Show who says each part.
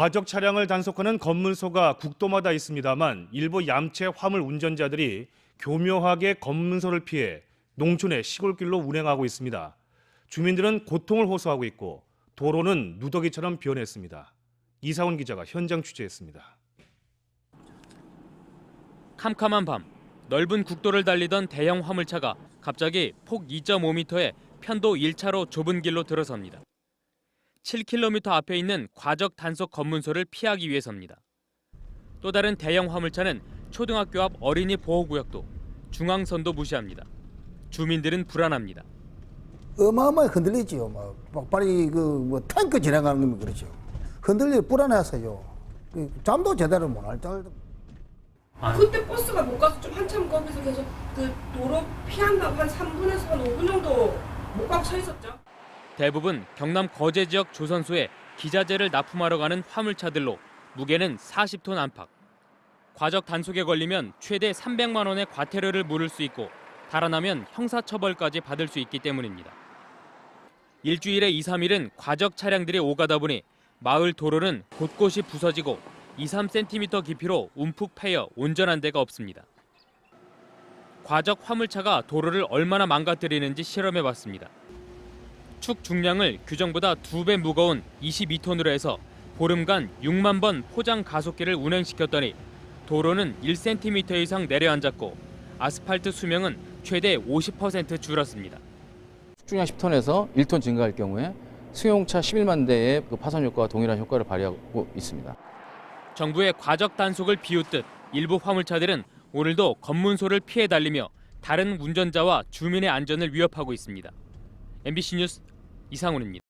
Speaker 1: 과적 차량을 단속하는 검문소가 국도마다 있습니다만 일부 얌체 화물 운전자들이 교묘하게 검문소를 피해 농촌의 시골길로 운행하고 있습니다. 주민들은 고통을 호소하고 있고 도로는 누더기처럼 변했습니다. 이사원 기자가 현장 취재했습니다.
Speaker 2: 캄캄한 밤 넓은 국도를 달리던 대형 화물차가 갑자기 폭 2.5m의 편도 1차로 좁은 길로 들어섭니다. 7km 앞에 있는 과적 단속 검문소를 피하기 위해서입니다. 또 다른 대형 화물차는 초등학교 앞 어린이 보호구역도 중앙선도 무시합니다. 주민들은 불안합니다.
Speaker 3: 어마어마하게 흔들리지요. 막 막발이 그뭐 탱크 지나가는 거면 그렇죠. 흔들리 불안해서요. 그 잠도 제대로 못할 정도.
Speaker 4: 그때 버스가 못 가서 좀 한참 거기서 계속 그 도로 피한다고 한 3분에서 한 5분 정도 못 가고 서 있었죠.
Speaker 2: 대부분 경남 거제 지역 조선소에 기자재를 납품하러 가는 화물차들로 무게는 40톤 안팎. 과적 단속에 걸리면 최대 300만 원의 과태료를 물을 수 있고 달아나면 형사처벌까지 받을 수 있기 때문입니다. 일주일에 2, 3일은 과적 차량들이 오가다 보니 마을 도로는 곳곳이 부서지고 2, 3cm 깊이로 움푹 패여 온전한 데가 없습니다. 과적 화물차가 도로를 얼마나 망가뜨리는지 실험해 봤습니다. 축 중량을 규정보다 두배 무거운 22톤으로 해서 보름간 6만 번 포장 가속기를 운행시켰더니 도로는 1cm 이상 내려앉았고 아스팔트 수명은 최대 50% 줄었습니다.
Speaker 5: 중량 10톤에서 1톤 증가할 경우에 승용차 11만 대의 그 파손 효과와 동일한 효과를 발휘하고 있습니다.
Speaker 2: 정부의 과적 단속을 비웃듯 일부 화물차들은 오늘도 검문소를 피해 달리며 다른 운전자와 주민의 안전을 위협하고 있습니다. MBC 뉴스 이상훈입니다.